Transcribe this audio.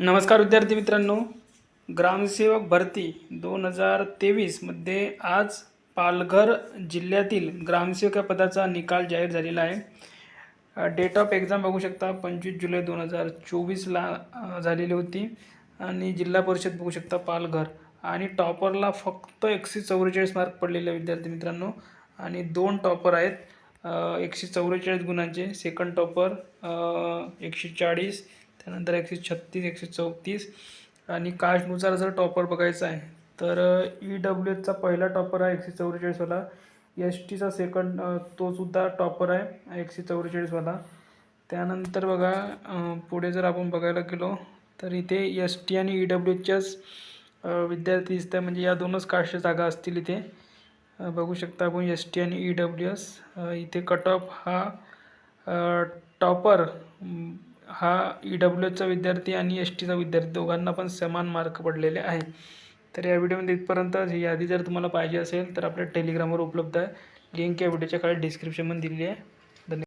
नमस्कार विद्यार्थी मित्रांनो. ग्रामसेवक भरती दोन हजार तेवीसमध्ये आज पालघर जिल्ह्यातील ग्रामसेवक या पदाचा निकाल जाहीर झालेला आहे. डेट ऑफ एक्झाम बघू शकता. पंचवीस जुलै दोन हजार चोवीसला झालेली होती. आणि जिल्हा परिषद बघू शकता पालघर. आणि टॉपरला फक्त एकशे चौवेचाळीस मार्क पडलेले विद्यार्थी मित्रांनो. आणि दोन टॉपर आहेत. एकशे चौवेचाळीस गुणांचे. सेकंड टॉपर एकशे चाळीस. त्यानंतर एकशे छत्तीस एकशे चौतीस. आणि कास्टनुसार जर टॉपर बघायचा आहे तर ई डब्ल्यू एचचा पहिला टॉपर आहे एकशे चौवेचाळीसवाला एस टीचा सेकंड तो सुद्धा टॉपर आहे एकशे चौवेचाळीसवाला त्यानंतर बघा पुढे जर आपण बघायला गेलो तर इथे एस टी आणि ई डब्ल्यू एचच्याच विद्यार्थी दिसत आहे म्हणजे या दोनच कास्टच्या जागा असतील इथे. बघू शकता आपण एस टी आणि ई डब्ल्यू एस इथे कट ऑफ हा टॉपर हा ई डब्ल्यू एचचा विद्यार्थी आणि एस टीचा विद्यार्थी दोघांना पण समान मार्क पडलेले आहे तर या व्हिडिओमध्ये इथपर्यंत ही यादी जर तुम्हाला पाहिजे असेल तर आपल्या टेलिग्रामवर उपलब्ध आहे. लिंक या व्हिडिओच्या खाली डिस्क्रिप्शनमध्ये दिलेली आहे.